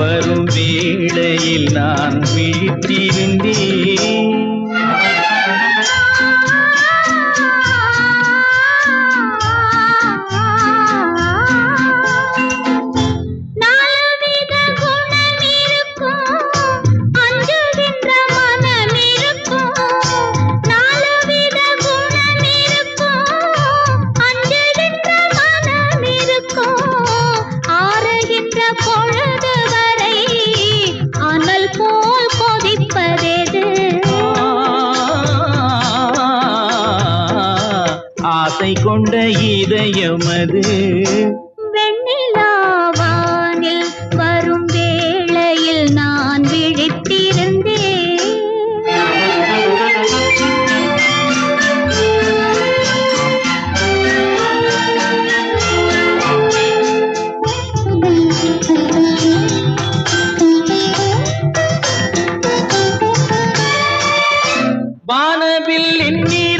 வரும் வேளையில் நான் விழித்திருந்தேன் ஆசை கொண்ட இதயமது வெண்ணிலாவானில் வரும் வேளையில் நான் விழித்திருந்தேன். வானவில் நிறம்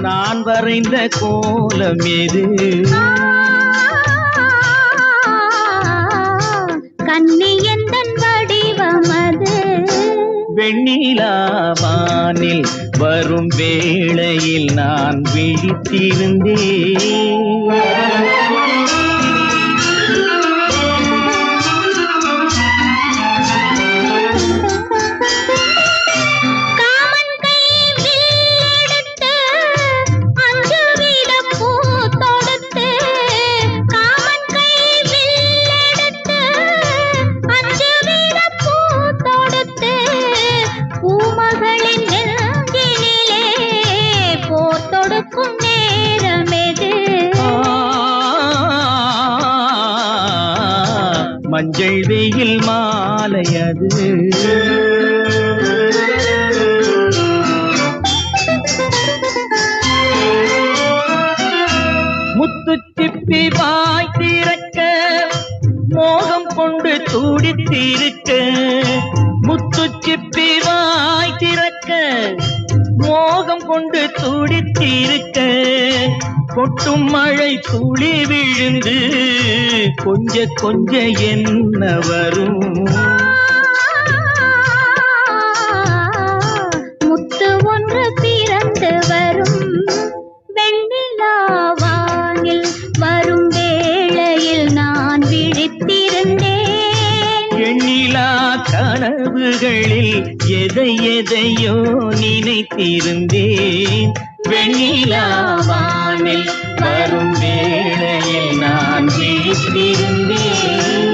நான் வரைந்த கோலம் எது? கண்ணி எந்தன் வடிவமது வெண்ணிலாவானில் வரும் வேளையில் நான் விழித்திருந்தேன். மஞ்சள் வெயில் மாலையது முத்து சிப்பி வாய் திறக்க மோகம் கொண்டு துடித்திருக்க முத்து சிப்பி வாய் திறக்க மோகம் கொண்டு துடித்திருக்க கொட்டும் மழை துளி விழுந்து கொஞ்ச கொஞ்ச என்ன வரும்? கனவுகளில் எதை எதையோ நினைத்திருந்தேன். வெண்ணிலாவானில் வரும் வேளையில் நான் விழித்திருந்தேன்